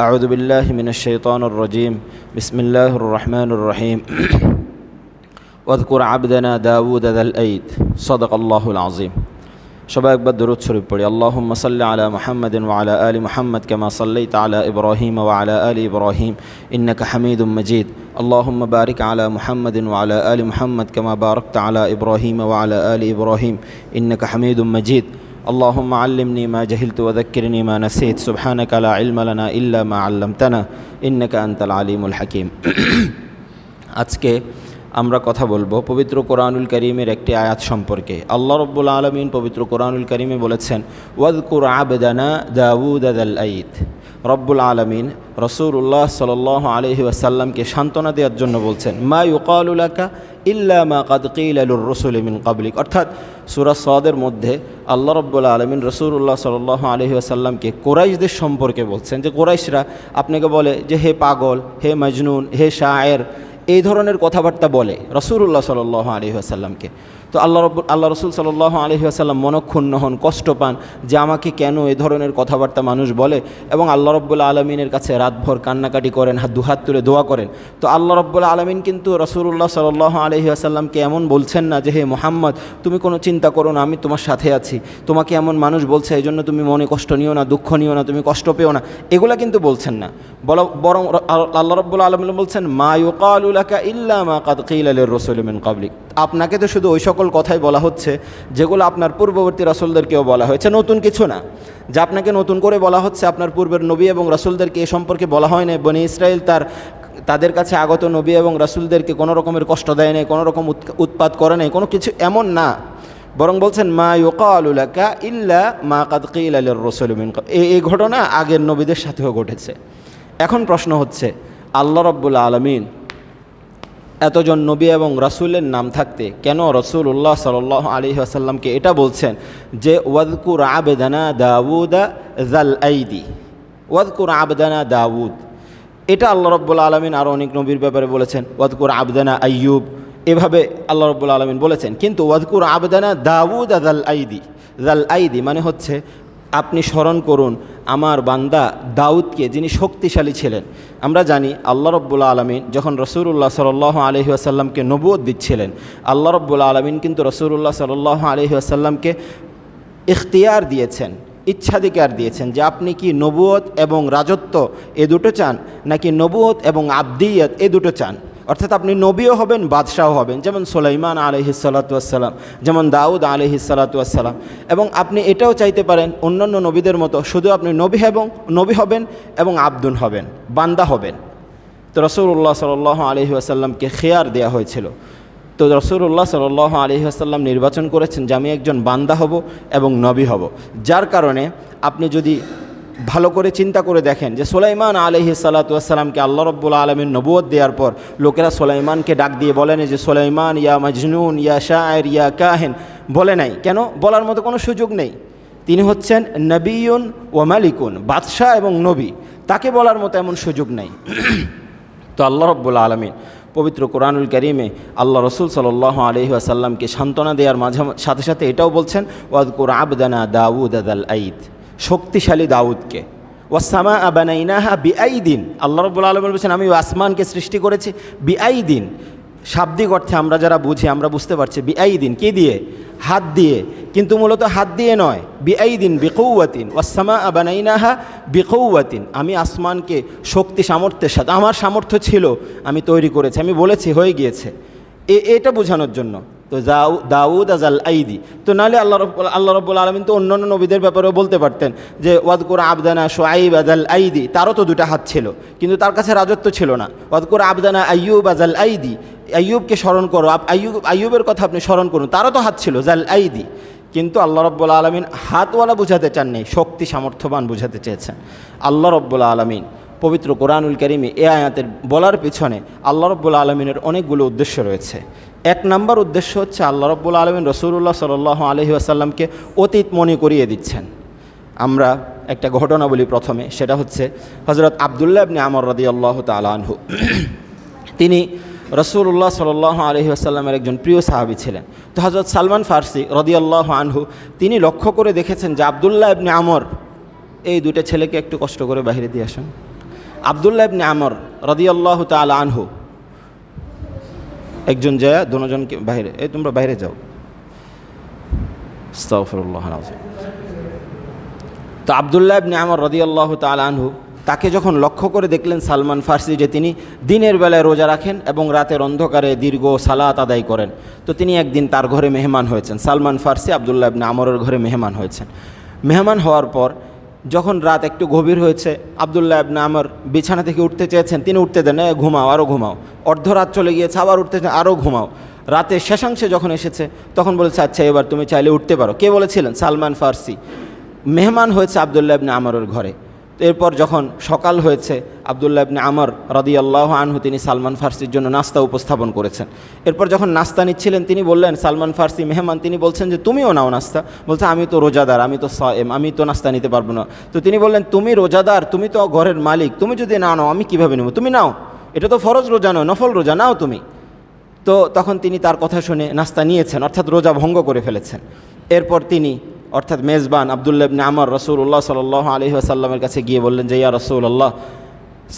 أعوذ بالله من الشيطان الرجيم بسم الله الرحمن الرحيم واذكر عبدنا داود ذا الأيد صدق الله العظيم সবাই একবার দরুদ শরীফ পড়ি اللهم صل على محمد وعلى آل محمد كما صليت على إبراهيم وعلى آل إبراهيم إنك حميد مجيد اللهم بارك على محمد وعلى آل محمد كما باركت على إبراهيم وعلى آل إبراهيم إنك حميد مجيد اللهم علمني ما جهلت وذكرني ما نسيت سبحانك لا علم لنا إلا ما علمتنا إنك أنت العليم الحكيم আজকে আমরা কথা বলবো পবিত্র কোরআনুল করিমের একটি আয়াত সম্পর্কে আল্লাহ রব্বুল আলমিন পবিত্র কোরআনুল করিমে বলেছেন ওয়াদকুর আবেদানা দাউদ আদাল আইদ রব্বুল আলমিন রসুল্লাহ সাল আলহি আসাল্লামকে সান্ত্বনা দেওয়ার জন্য বলছেন, মা ইউকালুলাকা ইল্লা মা কাদ কিলালুর রসুল মিন কাবলিক অর্থাৎ সুরা সদের মধ্যে আল্লাহ রব্বুল আলমিন রসুল্লাহ সাল আলহি আসাল্লামকে কোরাইশদের সম্পর্কে বলছেন যে কোরাইশরা আপনাকে বলে যে, হে পাগল, হে মজনুন, হে শায়ের, এই ধরনের কথাবার্তা বলে রসুল্লাহ সাল আলহি আসাল্লামকে তো আল্লাহ রব, আল্লাহ রসুল সাল আলহি আসাল্লাম মনক্ষুণ্ণ হন, কষ্ট পান যে আমাকে কেন এ ধরনের কথাবার্তা মানুষ বলে এবং আল্লাহ রব্বুল্লা আলমিনের কাছে রাতভর কান্নাকাটি করেন, হাত দুহাত তুলে দোয়া করেন। তো আল্লাহ রব্বুল্লা আলমিন কিন্তু রসুল্লাহ সাল আলহি আসাল্লামকে এমন বলছেন না যে, হে মোহাম্মদ, তুমি কোনো চিন্তা করো না, আমি তোমার সাথে আছি। তোমাকে এমন মানুষ বলছে এই জন্য তুমি মনে কষ্ট নিও না, দুঃখ নিও না, তুমি কষ্ট পেও না। এগুলা কিন্তু বলছেন না। বল, বরং আল্লাহ রব্বুল্লা আলমিন বলছেন, মা ইউকালুলাকা ইল্লা মা কাদ কিল রসুল মিন কাবলিক। আপনাকে তো শুধু ওই সকল কথাই বলা হচ্ছে, যেগুলো আপনার পূর্ববর্তী রসুলদেরকেও বলা হয়েছে। নতুন কিছু না। যা আপনাকে নতুন করে বলা হচ্ছে, আপনার পূর্বের নবী এবং রসুলদেরকে এ সম্পর্কে বলা হয় না বনি ইসরায়েল তার, তাদের কাছে আগত নবী এবং রসুলদেরকে কোনো রকমের কষ্ট দেয় নাই, কোনো রকম উৎপাত করে নাই, কোনো কিছু এমন না। বরং বলছেন, মা ইউকালুলাকা ইল্লা মা কাদ কিল আলের রসুল এই ঘটনা আগের নবীদের সাথেও ঘটেছে। এখন প্রশ্ন হচ্ছে, আল্লাহ রব্বুল আলমিন এতজন নবী এবং রাসুলের নাম থাকতে কেন রসুল উল্লাহ সাল আলী আসাল্লামকে এটা বলছেন যে ওয়াদকুর আবেদানা দাউদা জাল আইদি। ওয়াদকুর আবেদানা দাউদ। এটা আল্লাহ রব্বুল আলমিন আরও অনেক নবীর ব্যাপারে বলেছেন ওয়াদকুর আবদানা আইয়ুব। এভাবে আল্লাহ রব্বুল আলমিন বলেছেন। কিন্তু ওয়াদকুর আবদানা দাউদ আদাল আইদি। জাল আইদি মানে হচ্ছে আপনি স্মরণ করুন, আমার বান্দা দাউদকে যিনি শক্তিশালী ছিলেন। আমরা জানি আল্লাহ রব্বুল্লা আলমিন যখন রসুল্লাহ সাল আলহি আসাল্লামকে নবুয় দিচ্ছিলেন, আল্লাহ রব্বুল্লা আলমিন কিন্তু রসুল্লাহ সাল আলহি আসাল্লামকে ইখতিয়ার দিয়েছেন, ইচ্ছাধিকার দিয়েছেন যে আপনি কি নবুয়ত এবং রাজত্ব এ দুটো চান, নাকি নবুয়ত এবং আবদিয়ত এ দুটো চান। অর্থাৎ আপনি নবীও হবেন বাদশাহ হবেন, যেমন সোলাইমান আলহিসাল্লাতুয়াসাল্লাম যেমন দাউদ আলহিসাল্লাতুয়াসাল্লাম এবং আপনি এটাও চাইতে পারেন, অন্যান্য নবীদের মতো শুধু আপনি নবী এবং, নবী হবেন এবং আব্দুন হবেন, বান্দা হবেন। তো রসুল্লাহ সাল আলহি আসাল্লামকে খেয়ার দেওয়া হয়েছিল। তো রসুল্লাহ সাল আলহি আসাল্লাম নির্বাচন করেছেন যে আমি একজন বান্দা হব এবং নবী হব। যার কারণে আপনি যদি ভালো করে চিন্তা করে দেখেন যে সোলাইমান আলহি সাল্লাতুয়াসাল্লামকে আল্লাহ রব্বুল আলমীর নবুয় দেওয়ার পর লোকেরা সোলাইমানকে ডাক দিয়ে বলেন যে, সোলাইমান, ইয়া মজনুন, ইয়া শায়ের ইয়া কাহেন। বলে নাই। কেন? বলার মতো কোনো সুযোগ নেই। তিনি হচ্ছেন নবীন ও মালিকুন, বাদশাহ এবং নবী। তাকে বলার মতো এমন সুযোগ নেই। তো আল্লাহ রব্বুল আলমিন পবিত্র কোরআনুল করিমে আল্লাহ রসুল সাল্লাহ আলহি আসাল্লামকে সান্ত্বনা দেওয়ার মাঝে সাথে সাথে এটাও বলছেন ওয়াদকুর আবদানা দাউদ আদাল আইদ শক্তিশালী দাউদকে। ওয়াসামা আবানাইনাহা বিআই দিন আল্লাহ রব্বুল আলম বলছেন, আমি আসমানকে সৃষ্টি করেছি বিআই দিন শাব্দিক অর্থে আমরা যারা বুঝি, আমরা বুঝতে পারছি বিআই দিন কী দিয়ে? হাত দিয়ে। কিন্তু মূলত হাত দিয়ে নয় বিআই দিন বিকৌয়াতিন ওয়াসামা আবানাইনাহা বিকৌয়াতিন আমি আসমানকে শক্তি সামর্থ্যের সাথে, আমার সামর্থ্য ছিল, আমি তৈরি করেছি, আমি বলেছি, হয়ে গিয়েছে। এ, এটা বোঝানোর জন্য তো দাউদ আজাল আইদি। তো নাহলে আল্লাহ রব, আল্লাহ রব্বুল আলমিন তো অন্যান্য নবীদের ব্যাপারেও বলতে পারতেন যে, ওয়াদকুর আবদানা সোয়াইব আজাল আইদি। তারও তো দুটা হাত ছিল, কিন্তু তার কাছে রাজত্ব ছিল না। ওয়াদকুর আবদানা আইয়ুব আজাল আইদি। আইয়ুবকে স্মরণ করো আইয়ুব, আইয়ুবের কথা আপনি স্মরণ করুন, তারও তো হাত ছিল, জাল আইদি। কিন্তু আল্লাহ রব্বুল আলমিন হাতওয়ালা বুঝাতে চাননি শক্তি সামর্থ্যবান বুঝাতে চেয়েছেন। আল্লাহ রব্বুল আলমিন পবিত্র কোরআনুল করিমে এ আয়াতের বলার পিছনে আল্লাহ রব্বুল আলমিনের অনেকগুলো উদ্দেশ্য রয়েছে। এক নম্বর উদ্দেশ্য হচ্ছে আল্লাহ রব্বুল আলমিন রসুল্লাহ সাল আলহি আসাল্লামকে অতীত মনে করিয়ে দিচ্ছেন। আমরা একটা ঘটনা বলি প্রথমে, সেটা হচ্ছে হজরত আবদুল্লাহ আপনি আমর রদি আল্লাহ তালাহু তিনি রসুল্লাহ সাল আলহি আসাল্লামের একজন প্রিয় সাহাবি ছিলেন। তো হজরত সালমান ফার্সি রদিয়াল্লাহ আনহু, তিনি লক্ষ্য করে দেখেছেন যে আবদুল্লাহ ইবনে আমর, এই দুটো ছেলেকে একটু কষ্ট করে বাইরে দিয়ে আসেন। আবদুল্লাহ ইবনে আমর রদিয়াল্লাহ তালা আনহু একজন যায়, দুজনকে বাইরে, এই তোমরা বাইরে যাও। তো আবদুল্লাহ ইবনে আমর রদিয়াল্লাহ তালা আনহু, তাকে যখন লক্ষ্য করে দেখলেন সালমান ফার্সি যে তিনি দিনের বেলায় রোজা রাখেন এবং রাতের অন্ধকারে দীর্ঘ সালাত আদায় করেন, তো তিনি একদিন তার ঘরে মেহমান হয়েছেন। সালমান ফার্সি আবদুল্লাহ ইবনে আমরের ঘরে মেহমান হয়েছেন। মেহমান হওয়ার পর যখন রাত একটু গভীর হয়েছে আবদুল্লাহ আবনা আমার বিছানা থেকে উঠতে চেয়েছেন তিনি উঠতে দেন "এ, ঘুমাও আরও ঘুমাও। অর্ধরাত চলে গিয়েছে আবার উঠতে চান আরও ঘুমাও। রাতে শেষাংশে যখন এসেছে তখন বলেছে আচ্ছা এবার তুমি চাইলে উঠতে পারো। কে বলেছিলেন? সালমান ফার্সি। মেহমান হয়েছে আবদুল্লাহ আবনা আমরের ঘরে। এরপর যখন সকাল হয়েছে, আবদুল্লাহ ইবনে আমর রদি আল্লাহ আনহু, তিনি সালমান ফার্সির জন্য নাস্তা উপস্থাপন করেছেন। এরপর যখন নাস্তা নিচ্ছিলেন, তিনি বললেন, সালমান ফার্সি মেহমান, তিনি বলছেন যে, তুমিও নাও নাস্তা। বলছে, আমি তো রোজাদার, আমি তো সায়েম, আমি তো নাস্তা নিতে পারব না। তো তিনি বললেন, তুমি রোজাদার, তুমি তো ঘরের মালিক, তুমি যদি না নাও, আমি কীভাবে নেব? তুমি নাও, এটা তো ফরজ রোজা নয়, নফল রোজা, নাও তুমি। তো তখন তিনি তার কথা শুনে নাস্তা নিয়েছেন, অর্থাৎ রোজা ভঙ্গ করে ফেলেছেন। এরপর তিনি অর্থাৎ মেজবান আবদুল্লাহ ইবনে আমর রসুল্লাহ সাল আলহি আসাল্লামের কাছে গিয়ে বললেন যে, ইয়া রসুল্লাহ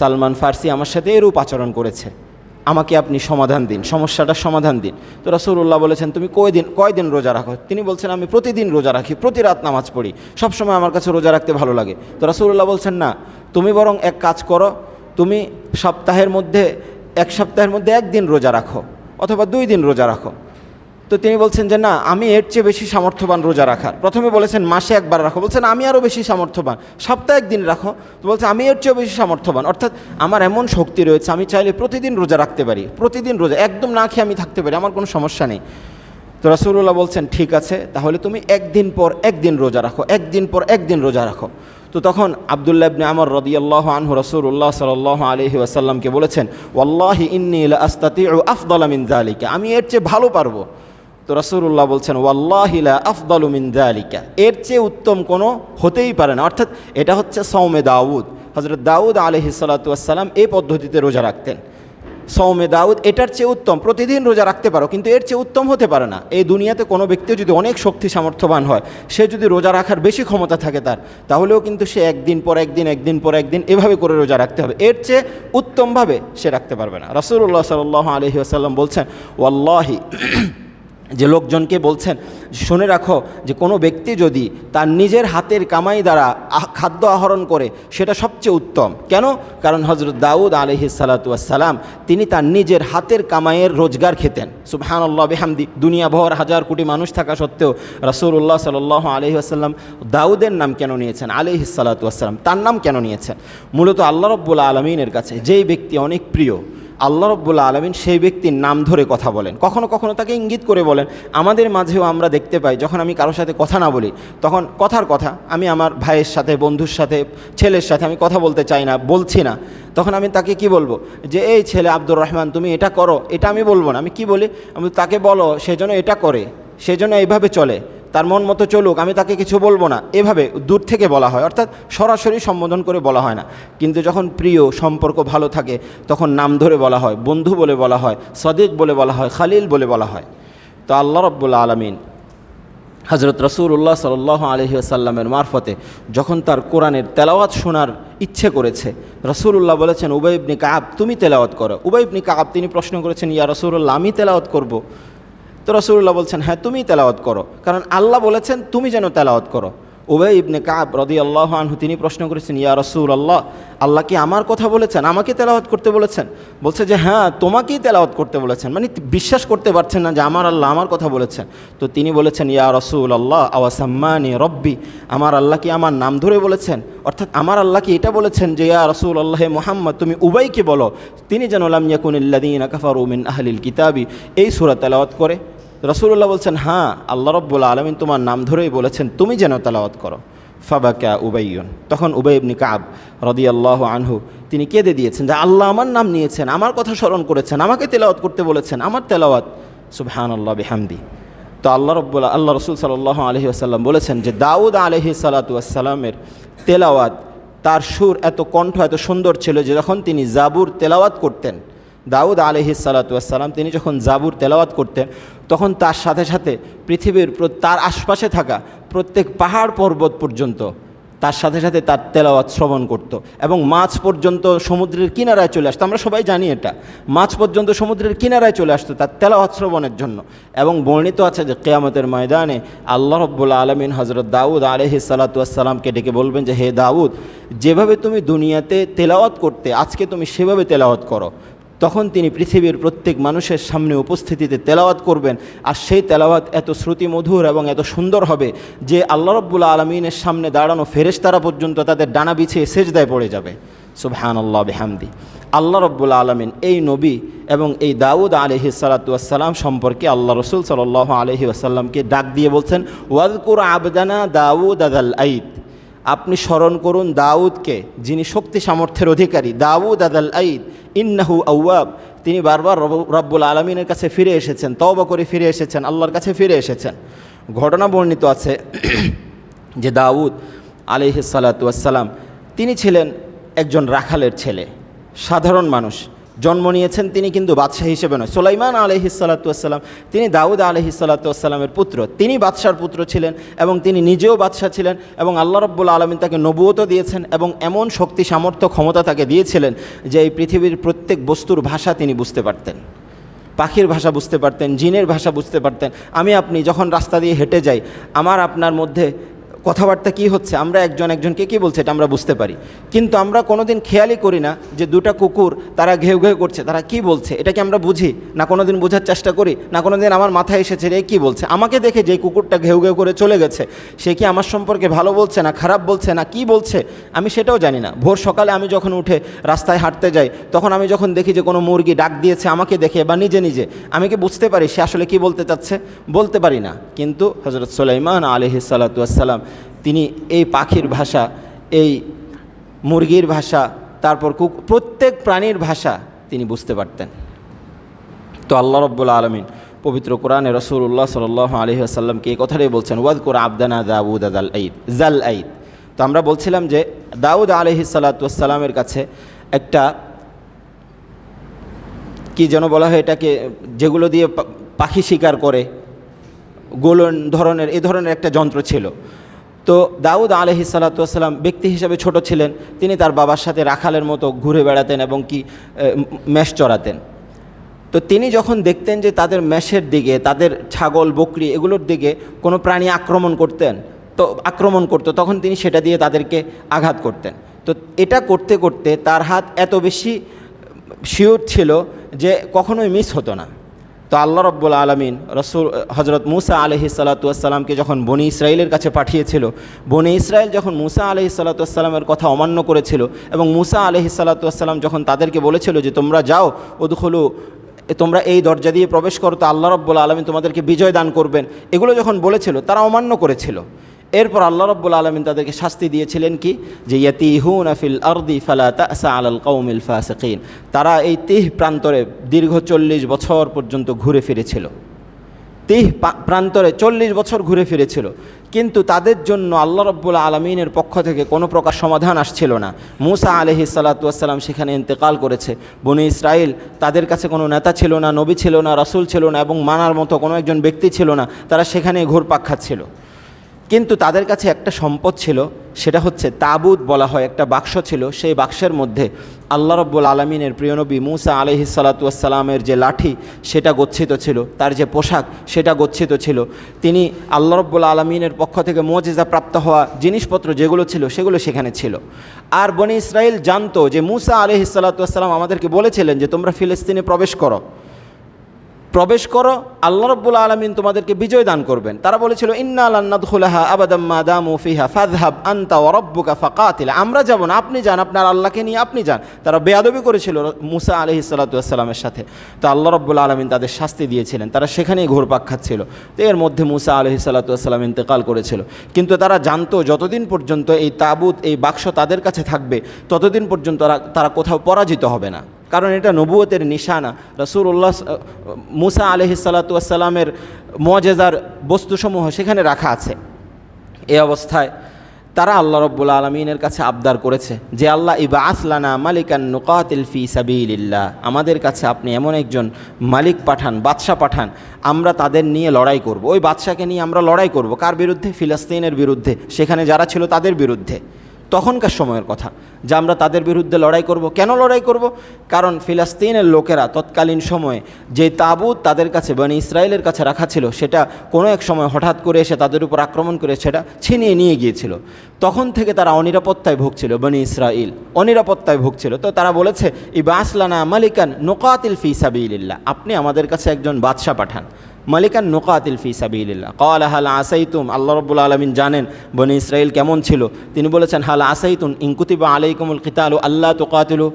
সালমান ফার্সি আমার সাথে এরূপ আচরণ করেছে। আমাকে আপনি সমাধান দিন সমস্যাটার সমাধান দিন। তো রসুল্লাহ বলেছেন, তুমি কয়দিন কয়দিন রোজা রাখো? তিনি বলছেন, আমি প্রতিদিন রোজা রাখি, প্রতি রাত নামাজ পড়ি, সবসময় আমার কাছে রোজা রাখতে ভালো লাগে। তো রসুল্লাহ বলছেন, না, তুমি বরং এক কাজ করো, তুমি সপ্তাহের মধ্যে, এক সপ্তাহের মধ্যে একদিন রোজা রাখো অথবা দুই দিন রোজা রাখো। তো তিনি বলছেন যে, না, আমি এর চেয়ে বেশি সামর্থ্যবান রোজা রাখার। প্রথমে বলেছেন, মাসে একবার রাখো। বলছেন, আমি আরও বেশি সামর্থ্যবান। সপ্তাহে একদিন রাখো। তো বলছে, আমি এর চেয়েও বেশি সামর্থ্যবান। অর্থাৎ আমার এমন শক্তি রয়েছে, আমি চাইলে প্রতিদিন রোজা রাখতে পারি। প্রতিদিন রোজা, একদম না খেয়ে আমি থাকতে পারি, আমার কোনো সমস্যা নেই। তো রাসুল্লাহ বলছেন, ঠিক আছে, তাহলে তুমি একদিন পর একদিন রোজা রাখো, একদিন পর একদিন রোজা রাখো। তো তখন আবদুল্লাহ ইবনে আমর রদিয়াল্লাহ আনহু রসুল্লাহ সাল্লাহ আলহি আসাল্লামকে বলেছেন, ওয়াল্লাহি ইন্নি আস্তাতি আফদল মিন জালিকা আমি এর চেয়ে ভালো পারব। তো রসুল্লাহ বলছেন ওয়াল্লাহিলা আফদল মিন জালিকা এর চেয়ে উত্তম কোনো হতেই পারে না। অর্থাৎ এটা হচ্ছে সৌমে দাউদ। হজরত দাউদ আলহি সাল্লাতাম এই পদ্ধতিতে রোজা রাখতেন। সৌমে দাউদ এটার চেয়ে উত্তম। প্রতিদিন রোজা রাখতে পারো, কিন্তু এর চেয়ে উত্তম হতে পারে না। এই দুনিয়াতে কোনো ব্যক্তি যদি অনেক শক্তি সামর্থ্যবান হয়, সে যদি রোজা রাখার বেশি ক্ষমতা থাকে তার, তাহলেও কিন্তু সে একদিন পর একদিন একদিন পর একদিন এভাবে করে রোজা রাখতে হবে। এর চেয়ে উত্তমভাবে সে রাখতে পারবে না। রসুল্লাহ সাল্লাহ আলহি আসাল্লাম বলছেন, ওয়াল্লাহি যে লোকজনকে বলছেন, শুনে রাখো যে কোনো ব্যক্তি যদি তার নিজের হাতের কামাই দ্বারা খাদ্য আহরণ করে, সেটা সবচেয়ে উত্তম। কেন? কারণ হজরত দাউদ আলহি সালাতাম তিনি তার নিজের হাতের কামাইয়ের রোজগার খেতেন। সুবহানাল্লাহ, বেহামদি, দুনিয়া ভর হাজার কোটি মানুষ থাকা সত্ত্বেও রসুল্লাহ সাল আলহি আসাল্লাম দাউদের নাম কেন নিয়েছেন? আলহি সালাতাম তার নাম কেন নিয়েছেন? মূলত আল্লাহ রব্বুল আলমিনের কাছে যেই ব্যক্তি অনেক প্রিয় আল্লাহ রব্বুল্লা আলমিন সেই ব্যক্তির নাম ধরে কথা বলেন। কখনো কখনো তাকে ইঙ্গিত করে বলেন, আমাদের মাঝেও আমরা দেখতে পাই, যখন আমি কারোর সাথে কথা না বলি, তখন কথার কথা, আমি আমার ভাইয়ের সাথে, বন্ধুর সাথে, ছেলের সাথে আমি কথা বলতে চাই না, বলছি না। তখন আমি তাকে কি বলব? যে, এই ছেলে আব্দুর রহমান, তুমি এটা করো, এটা আমি বলব না। আমি কি বলি? আমি তাকে বলো সেজন্য এটা করে সেজন্য এইভাবে চলে। তার মন মতো চলুক, আমি তাকে কিছু বলব না। এভাবে দূর থেকে বলা হয়, অর্থাৎ সরাসরি সম্বোধন করে বলা হয় না। কিন্তু যখন প্রিয়, সম্পর্ক ভালো থাকে, তখন নাম ধরে বলা হয়, বন্ধু বলে বলা হয়, সদিক বলে বলা হয়, খালিল বলে বলা হয়। তো আল্লাহ রব্বুল্লা আলমিন হজরত রসুল্লাহ সাল আলহি আসাল্লামের মারফতে যখন তার কোরআনের তেলাওয়াত শোনার ইচ্ছে করেছে রসুল্লাহ বলেছেন উবাইবনি কাব, তুমি তেলাওয়াত করো। উবাইবনি কাব, তিনি প্রশ্ন করেছেন, ইয়া রসুল্লাহ আমি তেলাওয়াত করব? তো রসুল্লাহ বলছেন হ্যাঁ তুমি তেলাওয়াত করো। কারণ আল্লাহ বলেছেন তুমি যেন তেলাওয়াত করো। উবাই ইবনে কাব রদি আল্লাহ আনহু, তিনি প্রশ্ন করেছেন, ইয়া রসুল আল্লাহ আল্লাহ কি আমার কথা বলেছেন? আমাকে তেলাওয়াত করতে বলেছেন? বলছে যে হ্যাঁ তোমাকেই তেলাওয়াত করতে বলেছেন। মানে বিশ্বাস করতে পারছেন না যে, আমার আল্লাহ আমার কথা বলেছেন। তো তিনি বলেছেন, ইয়া রসুল আল্লাহ আওয়াসাম্মানি রব্বি, আমার আল্লাহ কি আমার নাম ধরে বলেছেন? অর্থাৎ আমার আল্লাহ কি এটা বলেছেন যে, ইয়া রসুল আল্লাহ মোহাম্মদ, তুমি উবাইকে বলো। তিনি যেন, লাম ইয়াকুনিল্লাদিন কাফারু উমিন আহলিল কিতাবি, এই সুরা তেলাওয়াত করে। রসুল্লাহ বলছেন হ্যাঁ আল্লাহ রব্বুল আলমিন তোমার নাম ধরেই বলেছেন, তুমি যেন তালাওয়াত করো। ফাবাকা উবাইয়ন। তখন উবাই ইবনি কাব রদি আল্লাহ আনহু, তিনি কেঁদে দিয়েছেন যে, আল্লাহ আমার নাম নিয়েছেন, আমার কথা স্মরণ করেছেন, আমাকে তেলাওয়াত করতে বলেছেন, আমার তেলাওয়াত। সুবহান আল্লাহ বেহামদি। তো আল্লাহ রব্বুল্লাহ আল্লাহ রসুল সাল্লাহ আলহি আসাল্লাম বলেছেন যে, দাউদ আলহি সালাতু আসসালামের তেলাওয়াত, তার সুর এত কণ্ঠ, এত সুন্দর ছিল যে, যখন তিনি জাবুর তেলাওয়াত করতেন দাউদ আলহি সালাতাম তিনি যখন জাবুর তেলাওয়াত করতেন, তখন তার সাথে সাথে পৃথিবীর তার আশপাশে থাকা প্রত্যেক পাহাড় পর্বত পর্যন্ত তার সাথে সাথে তার তেলাওয়াত শ্রবণ করত এবং মাছ পর্যন্ত সমুদ্রের কিনারায় চলে আসতো। আমরা সবাই জানি এটা। মাছ পর্যন্ত সমুদ্রের কিনারায় চলে আসতো তার তেলাওয়াত শ্রবণের জন্য। এবং বর্ণিত আছে যে কেয়ামতের ময়দানে আল্লাহ রব্বুল আলমিন হজরত দাউদ আলহি সালাতামকে ডেকে বলবেন যে, হে দাউদ, যেভাবে তুমি দুনিয়াতে তেলাওয়াত করতে, আজকে তুমি সেভাবে তেলাওয়াত করো। তখন তিনি পৃথিবীর প্রত্যেক মানুষের সামনে উপস্থিতিতে তেলাওয়াত করবেন, আর সেই তেলাওয়াত এত শ্রুতিমধুর এবং এত সুন্দর হবে যে আল্লাহ রব্বুল আলমিনের সামনে দাঁড়ানো ফেরেশতারা পর্যন্ত তাদের ডানা বিছিয়ে সেজদায় পড়ে যাবে। সুবহান আল্লাহ বেহামদি। আল্লাহ রব্বুল আলমিন এই নবী এবং এই দাউদ আলহি সালাতাম সম্পর্কে আল্লাহ রসুল সাল আলহি আসাল্লামকে ডাক দিয়ে বলছেন ওয়াদকুর আবদানা দাউদ আদাল আইদ আপনি স্মরণ করুন দাউদকে, যিনি শক্তি সামর্থ্যের অধিকারী। দাউদ আদাল আইদ, ইন্নাহু আউয়াব। তিনি বারবার রব- রব্বুল আলমিনের কাছে ফিরে এসেছেন, তওবা করে ফিরে এসেছেন, আল্লাহর কাছে ফিরে এসেছেন। ঘটনা বর্ণিত আছে যে দাউদ আলিহ সালাতাম তিনি ছিলেন একজন রাখালের ছেলে, সাধারণ মানুষ। জন্ম নিয়েছেন তিনি কিন্তু বাদশাহ হিসেবে নয়। সোলাইমান আলহিসাল্লাতুয়াসাল্লাম তিনি দাউদ আলহিসাল্লাতুয়াসাল্লামের পুত্র। তিনি বাদশার পুত্র ছিলেন এবং তিনি নিজেও বাদশাহ ছিলেন এবং আল্লাহ রব্বুল আলমিন তাকে নবুয়ত দিয়েছেন এবং এমন শক্তি, সামর্থ্য, ক্ষমতা তাকে দিয়েছিলেন যে এই পৃথিবীর প্রত্যেক বস্তুর ভাষা তিনি বুঝতে পারতেন। পাখির ভাষা বুঝতে পারতেন, জিনের ভাষা বুঝতে পারতেন। আমি আপনি যখন রাস্তা দিয়ে হেঁটে যাই, আমার আপনার মধ্যে কথাবার্তা কি হচ্ছে? আমরা একজন একজনকে কি বলছে এটা আমরা বুঝতে পারি। কিন্তু আমরা কোনোদিন খেয়ালই করি না যে দুটা কুকুর তারা ঘেউ ঘেউ করছে। তারা কি বলছে? এটা কি আমরা বুঝি? না কোনোদিন বোঝার চেষ্টা করি? না কোনোদিন আমার মাথায় এসেছে রে কি বলছে? আমাকে দেখে যে কুকুরটা ঘেউ ঘেউ করে চলে গেছে, সে কি আমার সম্পর্কে ভালো বলছে না খারাপ বলছে না কি বলছে? আমি সেটাও জানি না। ভোর সকালে আমি যখন উঠে রাস্তায় হাঁটতে যাই, তখন আমি যখন দেখি যে কোনো মুরগি ডাক দিয়েছে আমাকে দেখে বা নিজে নিজে, আমি কি বুঝতে পারি সে আসলে কি বলতে চাচ্ছে? বলতে পারি না। কিন্তু হজরত সুলাইমান আলহি সাল্লাতুয়াসাল্লাম তিনি এই পাখির ভাষা, এই মুরগির ভাষা, তারপর কুক, প্রত্যেক প্রাণীর ভাষা তিনি বুঝতে পারতেন। তো আল্লাহ রব্বুল আলমিন পবিত্র কোরআনে রসুল্লাহ সাল আলহি আসাল্লামকে এই কথাটাই বলছেন ওয়াদ কোর আবদানা দাউদ আদাল ঈদ জাল ঈদ। তো আমরা বলছিলাম যে দাউদ আলহি সাল্লাতামের কাছে একটা কি যেন বলা হয় এটাকে, যেগুলো দিয়ে পাখি শিকার করে, গোলন ধরনের, এ ধরনের একটা যন্ত্র ছিল। তো দাউদ আলহি সাল্লাতাম ব্যক্তি হিসেবে ছোট ছিলেন, তিনি তার বাবার সাথে রাখালের মতো ঘুরে বেড়াতেন এবং কি মেষ চড়াতেন। তো তিনি যখন দেখতেন যে তাদের মেষের দিকে, তাদের ছাগল, বকরি এগুলোর দিকে কোনো প্রাণী আক্রমণ করতেন, তো আক্রমণ করতো, তখন তিনি সেটা দিয়ে তাদেরকে আঘাত করতেন। তো এটা করতে করতে তার হাত এত বেশি শিওর ছিল যে কখনোই মিস হতো না। তো আল্লাহ রব্বুল আলমিন রসুল হজরত মুসা আলহি সালাতুয়াসাল্লামকে যখন বনি ইসরায়েলের কাছে পাঠিয়েছিল, বনি ইসরায়েল যখন মুসা আলহি সালাতুয়াসাল্লামের কথা অমান্য করেছিল এবং মুসা আলহি সালাতুয়াসাল্লাম যখন তাদেরকে বলেছিল যে, তোমরা যাও ওদুখলু তোমরা এই দরজা দিয়ে প্রবেশ করো, তো আল্লাহ রব্বুল আলমিন তোমাদেরকে বিজয় দান করবেন। এগুলো যখন বলেছিল, তারা অমান্য করেছিল। এরপর আল্লাহ রব্বুল আলমিন তাদেরকে শাস্তি দিয়েছিলেন কি? যে ইয়াতিহুন আফিল আরদি ফালা তাসা আলাল কৌমিল ফাসিকিন। তারা এই তিহ প্রান্তরে দীর্ঘ চল্লিশ বছর পর্যন্ত ঘুরে ফিরেছিল। তিহ প্রান্তরে চল্লিশ বছর ঘুরে ফিরেছিল। কিন্তু তাদের জন্য আল্লাহ রব্বুল আলমিনের পক্ষ থেকে কোনো প্রকার সমাধান আসছিল না। মুসা আলহি সাল্লাতুয়াসাল্লাম সেখানে ইন্তেকাল করেছে। বনি ইসরায়েল তাদের কাছে কোনো নেতা ছিল না, নবী ছিল না, রাসূল ছিল না এবং মানার মতো কোনো একজন ব্যক্তি ছিল না। তারা সেখানে ঘুরপাক খাচ্ছিল। কিন্তু তাদের কাছে একটা সম্পদ ছিল, সেটা হচ্ছে তাবুত বলা হয়, একটা বাক্স ছিল। সেই বাক্সের মধ্যে আল্লাহ রব্বুল আলমিনের প্রিয়নবী মুসা আলহি সালাতুয়াসাল্লামের যে লাঠি, সেটা গচ্ছিত ছিল। তার যে পোশাক, সেটা গচ্ছিত ছিল। তিনি আল্লাহ রব্বুল আলমিনের পক্ষ থেকে মজিজা প্রাপ্ত হওয়া জিনিসপত্র যেগুলো ছিল, সেগুলো সেখানে ছিল। আর বনি ইসরায়েল জানতো যে মুসা আলহি সালাতুয়াসাল্লাম আমাদেরকে বলেছিলেন যে তোমরা ফিলিস্তিনে প্রবেশ করো। প্রবেশ করো, আল্লাহ রব্বুল আলমিন তোমাদেরকে বিজয় দান করবেন। তারা বলেছিল, ইন্না আল্লাহা আবাদাম্মা দামু ফিহা ফাজহাব আন্তা ওরব্বুকা ফাকাতিল। আমরা যাব না আপনি যান, আপনার আল্লাহকে নিয়ে আপনি যান। তারা বেয়াদবি করেছিল মুসা আলহি সাল্লাতুসাল্লামের সাথে। তো আল্লাহ রব্বুল আলমিন তাদের শাস্তি দিয়েছিলেন। তারা সেখানেই ঘোরপাক খাচ্ছিল। তো এর মধ্যে মুসা আলহি সাল্লাতুসাল্লাম ইন্তেকাল করেছিল। কিন্তু তারা জানতো, যতদিন পর্যন্ত এই তাবুত, এই বাক্স তাদের কাছে থাকবে, ততদিন পর্যন্ত তারা তারা কোথাও পরাজিত হবে না। কারণ এটা নবুয়তের নিশানা। রসুল্লাহ মুসা আলহি সাল্লাতুয়াসাল্লামের মজেজার বস্তুসমূহ সেখানে রাখা আছে। এই অবস্থায় তারা আল্লাহ রব্বুল আলমিনের কাছে আবদার করেছে যে, আল্লাহ ইবা আসলানা মালিকান নুকাতিল ফি সাবিলিল্লাহ। আমাদের কাছে আপনি এমন একজন মালিক পাঠান, বাদশাহ পাঠান, আমরা তাদের নিয়ে লড়াই করব। ওই বাদশাকে নিয়ে আমরা লড়াই করব। কার বিরুদ্ধে? ফিলিস্তিনের বিরুদ্ধে। সেখানে যারা ছিল তাদের বিরুদ্ধে। তখনকার সময়ের কথা, যে আমরা তাদের বিরুদ্ধে লড়াই করব। কেন লড়াই করব? কারণ ফিলাস্তিনের লোকেরা তৎকালীন সময়ে যে তাবুত তাদের কাছে মানে ইসরায়েলের কাছে রাখা ছিল, সেটা কোনো এক সময় হঠাৎ করে এসে তাদের উপর আক্রমণ করে সেটা ছিনিয়ে নিয়ে গিয়েছিল। তখন থেকে তারা অনিরাপত্তায় ভুগছিল বনি ইসরাইল, অনিরাপত্তায় ভুগছিল। তো তারা বলেছে ইবা আসলানা মালিকান নোকাতিল ফি সাবিল্লাহ আপনি আমাদের কাছে একজন বাদশাহ পাঠান। মালিকান নোকাতিল ফি সাবিল্লাহ কল হাল আসাইতুম? আল্লাহ রব্বুল আলমিন জানেন, বনি ইসরাইল কেমন ছিল। তিনি বলেছেন, হাল আসাইতুন ইনকুতিবা আলাইকুমুল কিতালু আল্লাহ তোকাতিলু?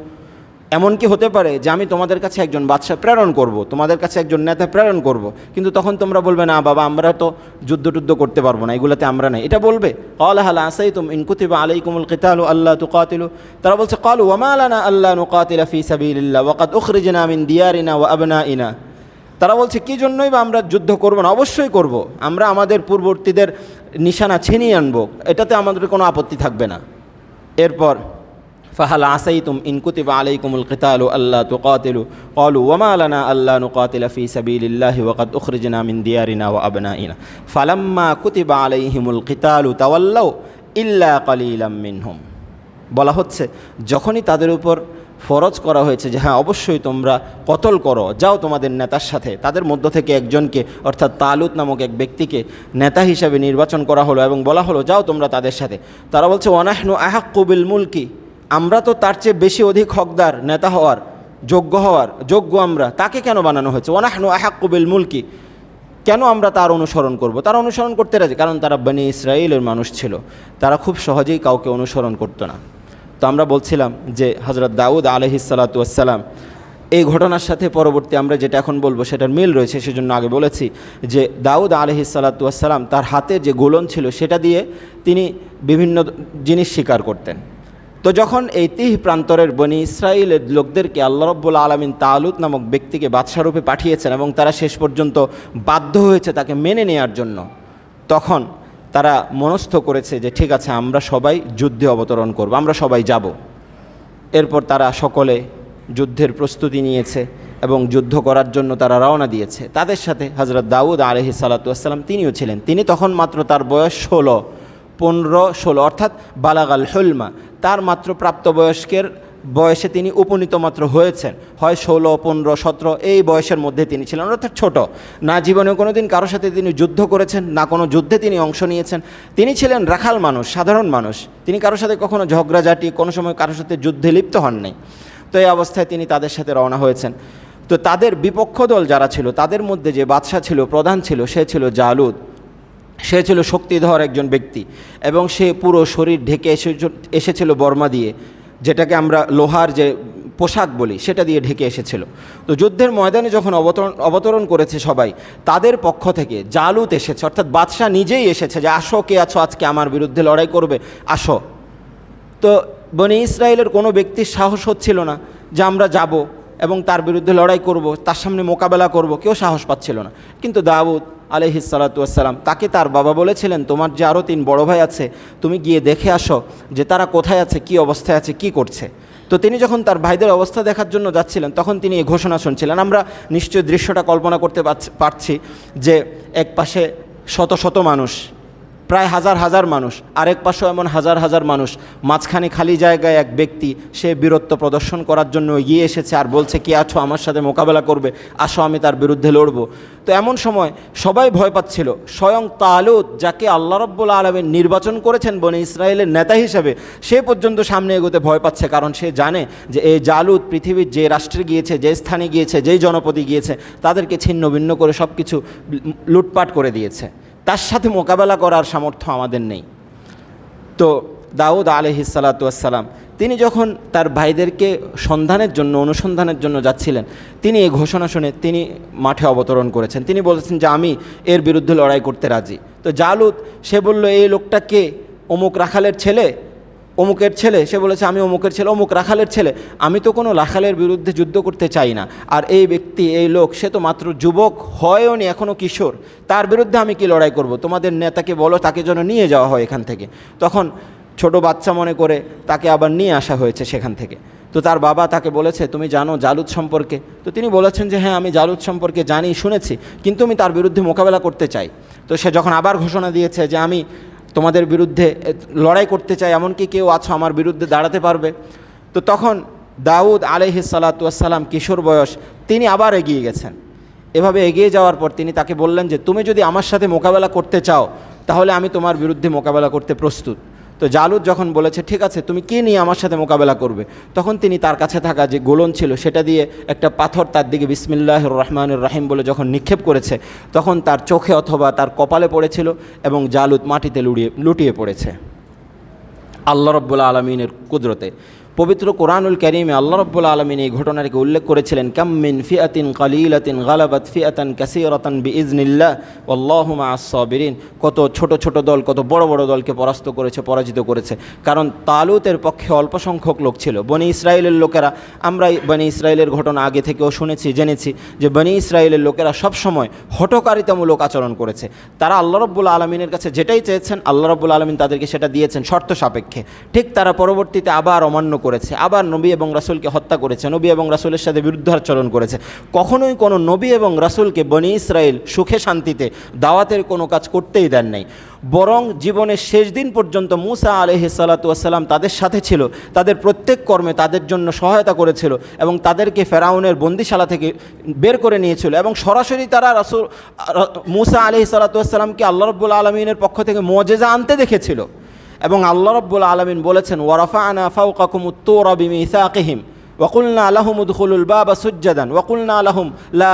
এমন কি হতে পারে যে আমি তোমাদের কাছে একজন বাদশাহ প্রেরণ করব, তোমাদের কাছে একজন নেতা প্রেরণ করব, কিন্তু তখন তোমরা বলবে, না, বাবা, আমরা তো যুদ্ধ টুদ্ধ করতে পারব না, এগুলোতে আমরা নাই। এটা বলবে কল হাল আসাইতুম ইনকুতিবা আলাইকুমুল কিতালু আল্লাহ তুকাতিলু? তারা বলছে কল ওয়ামালানা আল্লাহ নুকাতিলা ফি সাবিলিল্লাহ ওয়াকাদ উখরিজনা মিন দিয়ারিনা ওয়া আবনাইনা। তারা বলছে, কী জন্যই বা আমরা যুদ্ধ করব না? অবশ্যই করব। আমরা আমাদের পূর্ববর্তীদের নিশানা ছিনিয়ে আনব। এটাতে আমাদের কোনো আপত্তি থাকবে না। এরপর, ফাহাল আসাইতুম আলাই কুমুল কিতালু আল্লাহ তুকাতিলু। কলু ওমা আলানা আল্লাহ নুকাতিলা ফি সাবিল্লাহ ওয়াকাত উখরিজনা মিন দিয়ারিনা ওয়া আবনাইনা। ফালাম্মা কুতিবা আলাইহিমুল কিতালু তাওয়াল্লাউ ইল্লা কালিলাম মিনহুম। বলা হচ্ছে, যখনই তাদের উপর ফরজ করা হয়েছে যে হ্যাঁ অবশ্যই তোমরা কতল করো, যাও তোমাদের নেতার সাথে। তাদের মধ্য থেকে একজনকে, অর্থাৎ তালুত নামক এক ব্যক্তিকে নেতা হিসাবে নির্বাচন করা হলো এবং বলা হলো, যাও তোমরা তাদের সাথে। তারা বলছে, ওয়ানাহনু আহাক্কুবিল মুলকি। আমরা তো তার চেয়ে বেশি অধিক হকদার, নেতা হওয়ার, যোগ্য হওয়ার, যোগ্য আমরা। তাকে কেন বানানো হয়েছে? ওয়ানাহনু আহাক্কুবিল মুলকি। কেন আমরা তার অনুসরণ করব? তারা অনুসরণ করতে রাজি, কারণ তারা বনি ইসরায়েলের মানুষ ছিল। তারা খুব সহজেই কাউকে অনুসরণ করতো না। তো আমরা বলছিলাম যে হজরত দাউদ আলহিসাল্লাতুয়াসাল্লাম এই ঘটনার সাথে পরবর্তী আমরা যেটা এখন বলব সেটার মিল রয়েছে, সেজন্য আগে বলেছি যে দাউদ আলহিসাল্লাতুয়াসাল্লাম তার হাতে যে গোলন ছিল সেটা দিয়ে তিনি বিভিন্ন জিনিস স্বীকার করতেন। তো যখন এই তিহ প্রান্তরের বনি ইসরায়েলের লোকদেরকে আল্লাহ রব্বুল আলমিন তালুত নামক ব্যক্তিকে বাদশারূপে পাঠিয়েছেন এবং তারা শেষ পর্যন্ত বাধ্য হয়েছে তাকে মেনে নেয়ার জন্য, তখন তারা মনস্থ করেছে যে ঠিক আছে, আমরা সবাই যুদ্ধে অবতরণ করব, আমরা সবাই যাব। এরপর তারা সকলে যুদ্ধের প্রস্তুতি নিয়েছে এবং যুদ্ধ করার জন্য তারা রওনা দিয়েছে। তাদের সাথে হজরত দাউদ আলহি সালাতাম তিনিও ছিলেন। তিনি তখন মাত্র তার বয়স ষোলো, পনেরো, ষোলো, অর্থাৎ বালাগাল হলমা, তার মাত্র প্রাপ্তবয়স্কের বয়সে তিনি উপনীত মাত্র হয়েছেন। হয় ষোলো, পনেরো, সতেরো, এই বয়সের মধ্যে তিনি ছিলেন, অর্থাৎ ছোট। না জীবনে কোনো দিন কারোর সাথে তিনি যুদ্ধ করেছেন, না কোনো যুদ্ধে তিনি অংশ নিয়েছেন। তিনি ছিলেন রাখাল মানুষ, সাধারণ মানুষ। তিনি কারোর সাথে কখনো ঝগড়াঝাটি, কোনো সময় কারোর সাথে যুদ্ধে লিপ্ত হন নাই। তো এই অবস্থায় তিনি তাদের সাথে রওনা হয়েছেন। তো তাদের বিপক্ষ দল যারা ছিল, তাদের মধ্যে যে বাদশাহ ছিল, প্রধান ছিল, সে ছিল জালুদ। সে ছিল শক্তিধর একজন ব্যক্তি এবং সে পুরো শরীর ঢেকে এসে এসেছিল বর্মা দিয়ে। যেটাকে আমরা লোহার যে পোশাক বলি, সেটা দিয়ে ঢেকে এসেছিল। তো যুদ্ধের ময়দানে যখন অবতরণ অবতরণ করেছে সবাই, তাদের পক্ষ থেকে জালুত এসেছে, অর্থাৎ বাদশাহ নিজেই এসেছে যে, আসো, কে আছো? আজকে আমার বিরুদ্ধে লড়াই করবে, আসো। তো বনি ইসরায়েলের কোনো ব্যক্তির সাহস হচ্ছিল না যে, আমরা যাব এবং তার বিরুদ্ধে লড়াই করব, তার সামনে মোকাবেলা করব। কেউ সাহস পাচ্ছিল না। কিন্তু দাউদ আলহিসাল্লাতুয়াসাল্লাম তাকে তার বাবা বলেছিলেন, তোমার যে আরও তিন বড় ভাই আছে, তুমি গিয়ে দেখে আসো যে তারা কোথায় আছে, কি অবস্থায় আছে, কি করছে। তো তিনি যখন তার ভাইদের অবস্থা দেখার জন্য যাচ্ছিলেন, তখন তিনি এই ঘোষণা শুনছিলেন। আমরা নিশ্চয় দৃশ্যটা কল্পনা করতে পারছি যে এক পাশে শত শত মানুষ প্রায় হাজার হাজার মানুষ, আরেক পাশেও এমন হাজার হাজার মানুষ, মাঝখানে খালি জায়গায় এক ব্যক্তি, সে বীরত্ব প্রদর্শন করার জন্য এগিয়ে এসেছে আর বলছে, কি আছো? আমার সাথে মোকাবেলা করবে। আসো, আমি তার বিরুদ্ধে লড়ব। তো এমন সময় সবাই ভয় পাচ্ছিল। স্বয়ং তালুত যাকে আল্লাহ রব্বুল আলমের নির্বাচন করেছেন বনে ইসরায়েলের নেতা হিসেবে, সে পর্যন্ত সামনে এগোতে ভয় পাচ্ছে কারণ সে জানে যে এই জালুদ পৃথিবীর যে রাষ্ট্রে গিয়েছে, যে স্থানে গিয়েছে, যেই জনপদে গিয়েছে, তাদেরকে ছিন্ন ভিন্ন করে সব কিছু লুটপাট করে দিয়েছে। তার সাথে মোকাবেলা করার সামর্থ্য আমাদের নেই। তো দাউদ আলহিসাল্লাতুয়াসাল্লাম তিনি যখন তার ভাইদেরকে সন্ধানের জন্য, অনুসন্ধানের জন্য যাচ্ছিলেন, তিনি এই ঘোষণা শুনে তিনি মাঠে অবতরণ করেছেন। তিনি বলেছেন যে, আমি এর বিরুদ্ধে লড়াই করতে রাজি। তো জালুদ, সে বলল, এই লোকটাকে অমুক রাখালের ছেলে? অমুকের ছেলে, সে বলেছে, আমি অমুকের ছেলে, অমুক রাখালের ছেলে। আমি তো কোনো রাখালের বিরুদ্ধে যুদ্ধ করতে চাই না। আর এই ব্যক্তি, এই লোক, সে তো মাত্র যুবক হয়ও নি এখনও কিশোর। তার বিরুদ্ধে আমি কি লড়াই করব? তোমাদের নেতাকে বলো, তাকে যেন নিয়ে যাওয়া হয় এখান থেকে। তখন ছোট বাচ্চা মনে করে তাকে আবার নিয়ে আসা হয়েছে সেখান থেকে। তো তার বাবা তাকে বলেছে, তুমি জানো জালুদ সম্পর্কে? তো তিনি বলেছেন যে হ্যাঁ আমি জালুদ সম্পর্কে জানি, শুনেছি। কিন্তু আমি তার বিরুদ্ধে মোকাবেলা করতে চাই। তো সে যখন আবার ঘোষণা দিয়েছে যে, আমি তোমাদের বিরুদ্ধে লড়াই করতে চাই, এমনকি কেউ আছো আমার বিরুদ্ধে দাঁড়াতে পারবে। তো তখন দাউদ আলহি সালাতাম কিশোর বয়স, তিনি আবার এগিয়ে গেছেন। এভাবে এগিয়ে যাওয়ার পর তিনি তাকে বললেন যে, তুমি যদি আমার সাথে মোকাবেলা করতে চাও, তাহলে আমি তোমার বিরুদ্ধে মোকাবেলা করতে প্রস্তুত। তো জালুদ যখন বলেছে, ঠিক আছে, তুমি কে নিয়ে আমার সাথে মোকাবেলা করবে? তখন তিনি তার কাছে থাকা যে গোলন ছিল, সেটা দিয়ে একটা পাথর তার দিকে বিসমিল্লাহ রহমানুর রাহিম বলে যখন নিক্ষেপ করেছে, তখন তার চোখে অথবা তার কপালে পড়েছিল এবং জালুদ মাটিতে লুড়িয়ে, লুটিয়ে পড়েছে। আল্লাহ রব্বুল আলমিনের কুদরতে। পবিত্র কোরআনুল করিমে আল্লাহ রব্বুল আলমিন এই ঘটনাটিকে উল্লেখ করেছিলেন কাম্মিন ফিয়াতিন কালিলাতিন গালাবাত ফিয়াতান বি ইজনিল্লাহ আল্লাহুমা আসবিরিন কত ছোট ছোট দল, কত বড় বড় দলকে পরাস্ত করেছে, পরাজিত করেছে। কারণ তালুতের পক্ষে অল্প সংখ্যক লোক ছিল। বনি ইসরায়েলের লোকেরা আমরা বনি ইসরায়েলের ঘটনা আগে থেকেও শুনেছি, জেনেছি যে বনি ইসরায়েলের লোকেরা সবসময় হটকারিতামূলক আচরণ করেছে। তারা আল্লাহ রব্বুল আলমিনের কাছে যেটাই চেয়েছেন, আল্লাহ রব্বুল আলমিন তাদেরকে সেটা দিয়েছেন শর্ত সাপেক্ষে। ঠিক তারা পরবর্তীতে আবার অমান্য করেছে, আবার নবী এবং রাসুলকে হত্যা করেছে, নবী এবং রাসুলের সাথে বিরুদ্ধাচরণ করেছে। কখনোই কোনো নবী এবং রাসুলকে বনি ইসরায়েল সুখে শান্তিতে দাওয়াতের কোনো কাজ করতেই দেন নাই। বরং জীবনের শেষ দিন পর্যন্ত মুসা আলহ সালাতাম তাদের সাথে ছিল, তাদের প্রত্যেক কর্মে তাদের জন্য সহায়তা করেছিল এবং তাদেরকে ফেরাউনের বন্দিশালা থেকে বের করে নিয়েছিল এবং সরাসরি তারা রাসুল মুসা আলহি সালাতামকে আল্লাহ রব্বুল আলমিনের পক্ষ থেকে মজেজা আনতে দেখেছিল। এবং আল্লাহ রব্বুল আলমিন বলেছেন ওয়ারফা আনা ফাউকাকুম উত্তরা বিমিসাকিহিম ওয়াকুলনা আলহম উদখুলুল বাবা সুজ্জাদান ওয়াকুলনা আলহম লা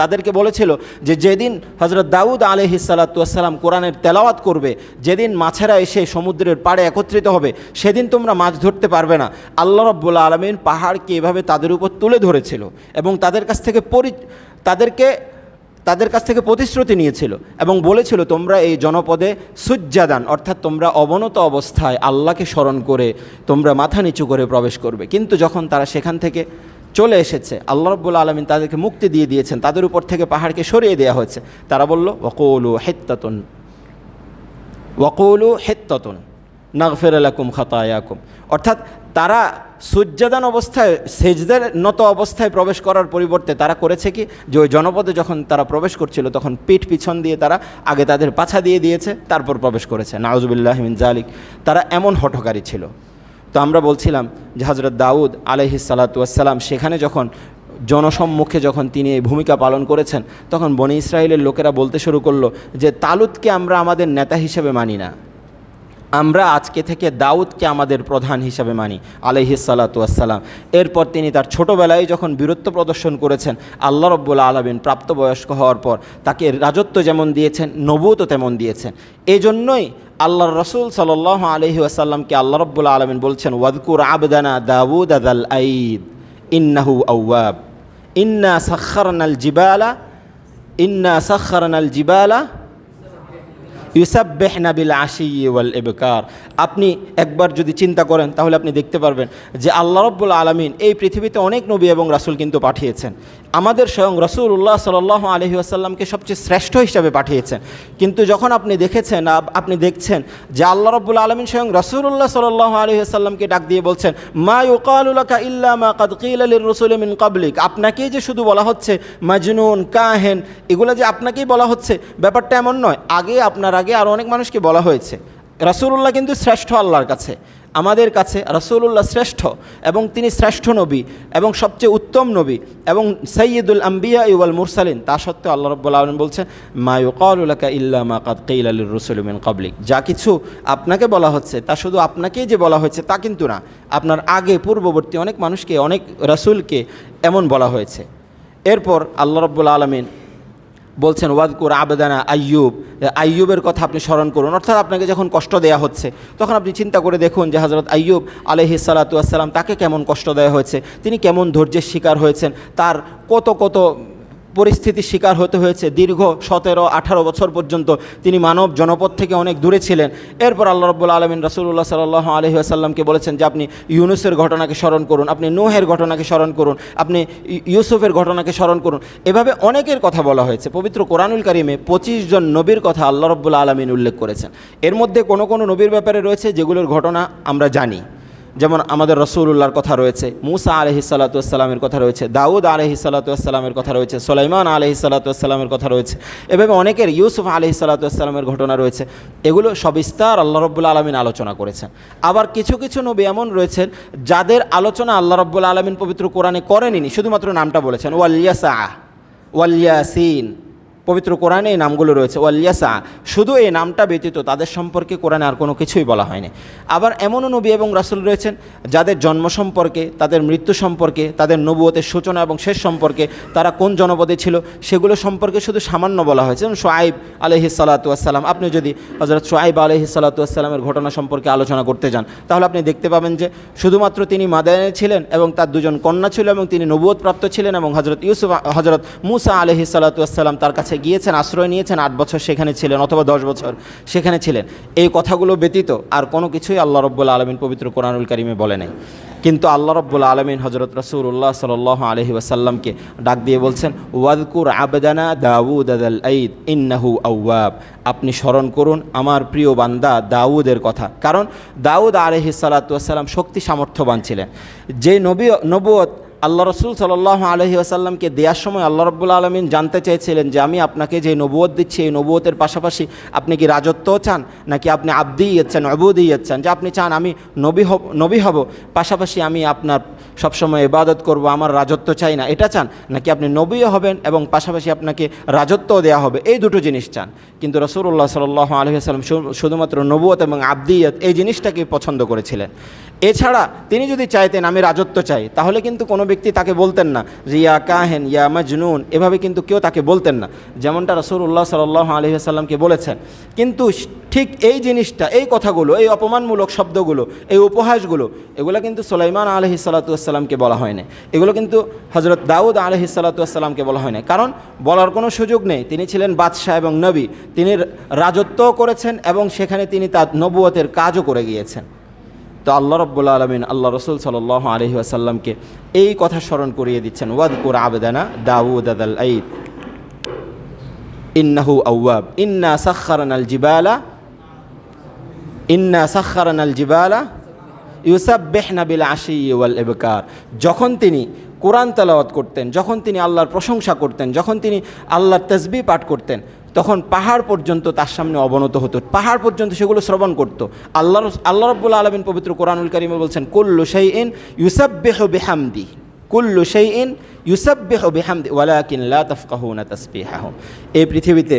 তাদেরকে বলেছিল যে, যেদিন হজরত দাউদ আলহি সালাতাম কোরআনের তেলাওয়াত করবে, যেদিন মাছেরা এসে সমুদ্রের পাড়ে একত্রিত হবে, সেদিন তোমরা মাছ ধরতে পারবে না। আল্লাহ রব্বুল আলমিন পাহাড়কে এভাবে তাদের উপর তুলে ধরেছিল এবং তাদের কাছ থেকে পরি তাদেরকে তাদের কাছ থেকে প্রতিশ্রুতি নিয়েছিল এবং বলেছিল, তোমরা এই জনপদে সুজ্জাদান, অর্থাৎ তোমরা অবনত অবস্থায় আল্লাহকে স্মরণ করে তোমরা মাথা নিচু করে প্রবেশ করবে। কিন্তু যখন তারা সেখান থেকে চলে এসেছে, আল্লাহ রব্বুল আলমিন তাদেরকে মুক্তি দিয়ে দিয়েছেন, তাদের উপর থেকে পাহাড়কে সরিয়ে দেওয়া হয়েছে। তারা বলল ওকৌলু হেত্তাতন ওকৌলু হেত্তাতন, নাগফের আলাকুম খাতায়াকুম। অর্থাৎ তারা সূর্যাদান অবস্থায়, সেজদের নত অবস্থায় প্রবেশ করার পরিবর্তে তারা করেছে কি? যে ওই জনপদে যখন তারা প্রবেশ করছিল, তখন পিঠ পিছন দিয়ে তারা আগে তাদের পাছা দিয়ে দিয়েছে, তারপর প্রবেশ করেছে। নাউজুবিল্লাহ মিন জালিক তারা এমন হঠকারী ছিল। তো আমরা বলছিলাম যে হজরত দাউদ আলহি সালাতাম সেখানে যখন জনসম্মুখে যখন তিনি এই ভূমিকা পালন করেছেন, তখন বনি ইসরায়েলের লোকেরা বলতে শুরু করল যে, তালুদকে আমরা আমাদের নেতা হিসেবে মানি না। আমরা আজকে থেকে দাউদকে আমাদের প্রধান হিসাবে মানি আলহিসাল্লাতুয়াসাল্লাম এরপর তিনি তার ছোটোবেলায় যখন বীরত্ব প্রদর্শন করেছেন, আল্লাহ রব্বুল আলমিন প্রাপ্তবয়স্ক হওয়ার পর তাকে রাজত্ব যেমন দিয়েছেন নবুতও তেমন দিয়েছেন। এজন্যই জন্যই আল্লাহ রসুল সাল আলহি আসাল্লামকে আল্লাহ রব্বুল আলমিন বলছেন ওয়াদকুর আবদানা দাউদ আদাল আইদ, ইন্নাহু আউয়াব ইন্না সাক্ষারনাল জিবালা, ইন্না সাক্ষারনাল জিবালা ইউসাবেহনা বিল আশি ওয়াল এবকার আপনি একবার যদি চিন্তা করেন, তাহলে আপনি দেখতে পারবেন যে আল্লাহ রব্বুল আলমিন এই পৃথিবীতে অনেক নবী এবং রাসুল কিন্তু পাঠিয়েছেন। আমাদের স্বয়ং রসুল উল্লাহ সাল আলহি আসাল্লামকে সবচেয়ে শ্রেষ্ঠ হিসাবে পাঠিয়েছেন। কিন্তু যখন আপনি দেখেছেন আপনি দেখছেন যে আল্লাহ রব্বুল আলমিন স্বয়ং রসুল্লাহ সাল আলহি আসাল্লামকে ডাক দিয়ে বলছেন, মা ইউকালুলাকা ইল্লা মা কাদ কিল আলীর রসুল মিন কাবলিক আপনাকেই যে শুধু বলা হচ্ছে, মাজনুন, কাহেন, এগুলো যে আপনাকেই বলা হচ্ছে, ব্যাপারটা এমন নয়। আগে আপনার আগে আরও অনেক মানুষকে বলা হয়েছে রাসুল্লাহ কিন্তু শ্রেষ্ঠ আল্লাহর কাছে, আমাদের কাছে রাসুল্লাহ শ্রেষ্ঠ এবং তিনি শ্রেষ্ঠ নবী এবং সবচেয়ে উত্তম নবী এবং সৈয়দুল আম্বিয়া ইউল মুরসালিন, তা সত্ত্বেও আল্লাহ রব্বুল আলম বলছেন মায়ুকালুলাকা ইল্লা মা কাদ কেইল আলীর রসুলমিন কাবলিক যা কিছু আপনাকে বলা হচ্ছে, তা শুধু আপনাকেই যে বলা হয়েছে তা কিন্তু না, আপনার আগে পূর্ববর্তী অনেক মানুষকে, অনেক রাসুলকে এমন বলা হয়েছে। এরপর আল্লাহ রব্বুল আলমিন বলছেন, ওয়াদকুর আবেদানা আইয়ুব। আইয়ুবের কথা আপনি স্মরণ করুন। অর্থাৎ আপনাকে যখন কষ্ট দেয়া হচ্ছে, তখন আপনি চিন্তা করে দেখুন যে হজরত আইয়ুব আলহি আসসালাম তাকে কেমন কষ্ট দেওয়া হয়েছে, তিনি কেমন ধৈর্যের শিকার হয়েছেন, তার কত কত পরিস্থিতির শিকার হতে হয়েছে। দীর্ঘ সতেরো, আঠারো বছর পর্যন্ত তিনি মানব জনপদ থেকে অনেক দূরে ছিলেন। এরপর আল্লাহ রব্বুল আলমিন রাসুল্লাহ সাল্লাহ আলহি আসাল্লামকে বলেছেন যে, আপনি ইউনুসের ঘটনাকে স্মরণ করুন, আপনি নোহের ঘটনাকে স্মরণ করুন, আপনি ইউসুফের ঘটনাকে স্মরণ করুন। এভাবে অনেকের কথা বলা হয়েছে। পবিত্র কোরআনুল কারিমে পঁচিশ জন নবীর কথা আল্লাহ রব্বুল আলমিন উল্লেখ করেছেন। এর মধ্যে কোনো কোনো নবীর ব্যাপারে রয়েছে যেগুলোর ঘটনা আমরা জানি। যেমন আমাদের রসুল্লাহর কথা রয়েছে, মুসা আলহি সাল্লাতুয়াস্সালামের কথা রয়েছে, দাউদ আলহি কথা রয়েছে, সোলাইমান আলহি কথা রয়েছে, এভাবে অনেকের ইউসুফ আলহি সাল্লাতুয়াস্সালামের ঘটনা রয়েছে। এগুলো সবিস্তার আল্লাহ রব্বুল আলমিন আলোচনা করেছেন। আবার কিছু কিছু নবী এমন রয়েছেন, যাদের আলোচনা আল্লাহ রব্বুল আলমিন পবিত্র কোরআনে করেনি শুধুমাত্র নামটা বলেছেন ওয়ালিয়াসা ওয়ালিয়াসিন পবিত্র কোরআনে এই নামগুলো রয়েছে ওয়ালিয়াসা শুধু এই নামটা ব্যতীত তাদের সম্পর্কে কোরআনে আর কোনো কিছুই বলা হয়নি। আবার এমনও নবী এবং রাসুল রয়েছেন যাদের জন্ম সম্পর্কে, তাদের মৃত্যু সম্পর্কে, তাদের নবুয়তের সূচনা এবং শেষ সম্পর্কে তারা কোন জনপদে ছিল সেগুলো সম্পর্কে শুধু সামান্য বলা হয়েছে। যেমন সোয়াইব আলহি সালাতুয়াসাল্লাম আপনি যদি হজরত সোয়াইব আলহি সালাতুয়াসাল্লামের ঘটনা সম্পর্কে আলোচনা করতে যান, তাহলে আপনি দেখতে পাবেন যে শুধুমাত্র তিনি মাদায়নে ছিলেন এবং তার দুজন কন্যা ছিল এবং তিনি নবুয়ত প্রাপ্ত ছিলেন এবং হজরত ইউসুফ হজরত মুসা আলহি সালাতুয়াসাল্লাম তার কাছে গিয়েছেন, আশ্রয় নিয়েছেন, আট বছর সেখানে ছিলেন অথবা দশ বছর সেখানে ছিলেন। এই কথাগুলো ব্যতীত আর কোনো কিছুই আল্লাহ রব্বুল আলমিন পবিত্র কোরআনুল কারিমে বলে নাই। কিন্তু আল্লাহ রব্বুল আলমিন হজরত রসুল্লাহ সাল আলহি ওয়াসাল্লামকে ডাক দিয়ে বলছেন ওয়াদকুর আবদানা দাউদ আদাল ঈদ, ইন্নাহু আউয়াব আপনি স্মরণ করুন আমার প্রিয় বান্দা দাউদের কথা। কারণ দাউদ আলহি সালাতাম শক্তি সামর্থ্যবান ছিলেন। যে নবী নবুয়ত আল্লাহ রসুল সাল্লাহ আলহি আসাল্লামকে দেওয়ার সময় আল্লাহ রব্বুল আলমিন জানতে চেয়েছিলেন যে আমি আপনাকে যে নবুয়ত দিচ্ছি, এই নবুয়তের পাশাপাশি আপনি কি রাজত্বও চান নাকি আপনি আব্দি ইয়েচ্ছেন অবুদি ইয়েচ্ছেন? যে আপনি চান আমি নবী হব নবী হব। পাশাপাশি আমি আপনার সবসময় ইবাদত করব, আমার রাজত্ব চাই না। এটা চান নাকি আপনি নবীও হবেন এবং পাশাপাশি আপনাকে রাজত্বও দেওয়া হবে? এই দুটো জিনিস চান। কিন্তু রসুল্লাহ সাল্লাহ আলহিহাস্লাম শুধুমাত্র নবুয়ত এবং আব্দিয়ত এই জিনিসটাকে পছন্দ করেছিলেন। এছাড়া তিনি যদি চাইতেন আমি রাজত্ব চাই, তাহলে কিন্তু কোনো ব্যক্তি তাকে বলতেন না যে ইয়া কাহেন, ইয়া মাজনুন এভাবে কিন্তু কেউ তাকে বলতেন না, যেমনটা রসুল্লাহ সাল্লাহ আলহিহাস্লামকে বলেছেন। কিন্তু ঠিক এই জিনিসটা, এই কথাগুলো, এই অপমানমূলক শব্দগুলো, এই উপহাসগুলো, এগুলো কিন্তু সোলাইমান আলহি সাল্লাতুয়াসাল্লামকে বলা হয় না এগুলো কিন্তু হজরত দাউদ আলহি সাল্লাতুয়াসাল্লামকে বলা হয় না কারণ বলার কোনো সুযোগ নেই, তিনি ছিলেন বাদশাহ এবং নবী, তিনি রাজত্বও করেছেন এবং সেখানে তিনি তার নবুয়তের কাজও করে গিয়েছেন। তো আল্লাহ রব্বুল আলমিন আল্লাহ রসুল সাল আলহি আসাল্লামকে এই কথা স্মরণ করিয়ে দিচ্ছেন ওয়াদ ওয়াদকুর আবেদানা দাউদ আদাল আইদ। ইন্নাহু আউয়াব ইন্না সাক্ষারান আল জিবালা, ইন্না সাক্ষারান আল জিবালা ইউসাব বেহনাবিল আশি ওয়াল এবকার যখন তিনি কোরআন তেলাওয়াত করতেন, যখন তিনি আল্লাহর প্রশংসা করতেন, যখন তিনি আল্লাহর তসবি পাঠ করতেন, তখন পাহাড় পর্যন্ত তার সামনে অবনত হতো। পাহাড় পর্যন্ত সেগুলো শ্রবণ করতো। আল্লাহ আল্লাহ রব্বুল আলমিন পবিত্র কোরআনুল করিমে বলছেন, কুল্লু সেই ইন ইউসাববেহ বেহামদি। কুল্লু সেই ইন ইউসাববেহ বেহামদি, ওয়ালাকিন লা তফকাহুনা তসবিহাহুম। এই পৃথিবীতে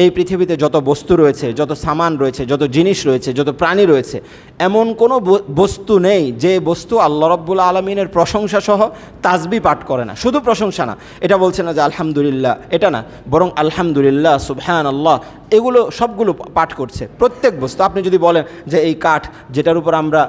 এই পৃথিবীতে যত বস্তু রয়েছে, যত সামান রয়েছে, যত জিনিস রয়েছে, যত প্রাণী রয়েছে, এমন কোনো বস্তু নেই যে বস্তু আল্লাহ রব্বুল আলমিনের প্রশংসা সহ তাজবি পাঠ করে না। শুধু প্রশংসা না, এটা বলছে না যে আলহামদুলিল্লাহ, এটা না, বরং আলহামদুলিল্লাহ সুবহান আল্লাহ এগুলো সবগুলো পাঠ করছে। প্রত্যেক বস্তু, আপনি যদি বলেন যে এই কাঠ যেটার উপর আমরা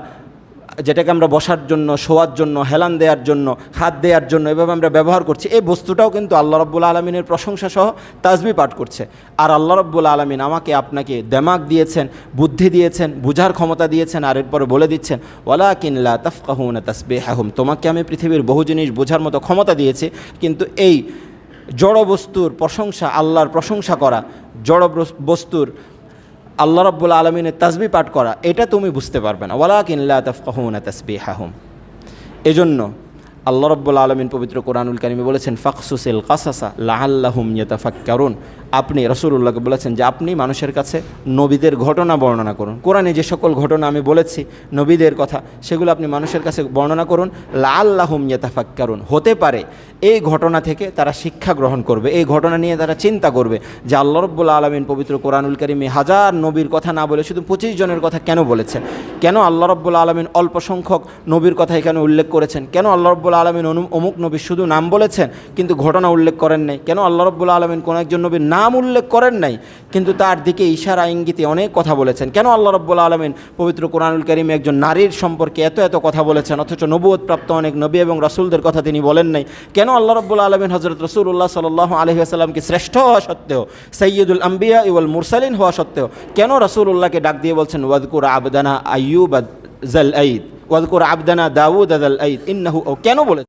যেটাকে আমরা বসার জন্য, শোয়ার জন্য, হেলান দেওয়ার জন্য, হাত দেওয়ার জন্য এভাবে আমরা ব্যবহার করছি, এই বস্তুটাও কিন্তু আল্লাহ রব্বুল আলমিনের প্রশংসা সহ তাজবি পাঠ করছে। আর আল্লাহ রব্বুল আলমিন আমাকে আপনাকে দেমাগ দিয়েছেন, বুদ্ধি দিয়েছেন, বুঝার ক্ষমতা দিয়েছেন, আর এরপরে বলে দিচ্ছেন ওয়ালা কিনলা তফকাহুন তসবে হাহুম তোমাকে আমি পৃথিবীর বহু জিনিস বোঝার মতো ক্ষমতা দিয়েছি, কিন্তু এই জড় বস্তুর প্রশংসা, আল্লাহর প্রশংসা করা, জড় বস্তুর আল্লাহ রব্বুল আলমিনের তাসবি পাঠ করা, এটা তুমি বুঝতে পারবে না। ওয়ালা কিনলা তফকাহুনা তসবি হাহুম এজন্য আল্লাহ রব্বুল আলমিন পবিত্র কোরআনুল কারিমে বলেছেন ফাকসুসিল কাসাসা লাহাল্লাহুম ইয়েতাফাক্কারুন। আপনি রসুল্লাহকে বলেছেন যে আপনি মানুষের কাছে নবীদের ঘটনা বর্ণনা করুন। কোরআনে যে সকল ঘটনা আমি বলেছি, নবীদের কথা, সেগুলো আপনি মানুষের কাছে বর্ণনা করুন। লাল্লাহুম ইয়েতাফাক্কারুন। হতে পারে এই ঘটনা থেকে তারা শিক্ষা গ্রহণ করবে, এই ঘটনা নিয়ে তারা চিন্তা করবে যে আল্লাহ রব্বুল আলমিন পবিত্র কোরআনুল কারিমে হাজার নবীর কথা না বলে শুধু পঁচিশ জনের কথা কেন বলেছেন কেন আল্লাহ রব্বুল আলমিন অল্প সংখ্যক নবীর কথা এখানে উল্লেখ করেছেন? কেন আল্লাহ রব্বুল রব্বুল আলমিন অমুক নবী শুধু নাম বলেছেন, কিন্তু ঘটনা উল্লেখ করেন নাই? কেন আল্লাহ রব্বুল আলমিন কোনো একজন নবীর নাম উল্লেখ করেন নাই, কিন্তু তার দিকে ইশারা ইঙ্গিতে অনেক কথা বলেছেন। কেন আল্লাহ রব্বুল আলমিন পবিত্র কোরআনুল করিম একজন নারীর সম্পর্কে এত এত কথা বলেছেন, অথচ নবুয়ত প্রাপ্ত অনেক নবী এবং রাসূলদের কথা তিনি বলেন নাই? কেন আল্লাহ রব্বুল আলমিন হজরত রসুল্লাহ সাল্লাহ আলহি আসাল্লামকে শ্রেষ্ঠ হওয়া সত্ত্বেও সৈয়দুল আম্বিয়া ইউল মুরসালিন হওয়া সত্ত্বেও, কেন রসুল্লাহকে ডাক দিয়ে বলছেন ওয়াদকুর আবদানা আইয়ুব জাল ঈদ ওয়াদকুর আবদানা দাউদ আদাল ঈদ ইন্নাহু ও কেন বলে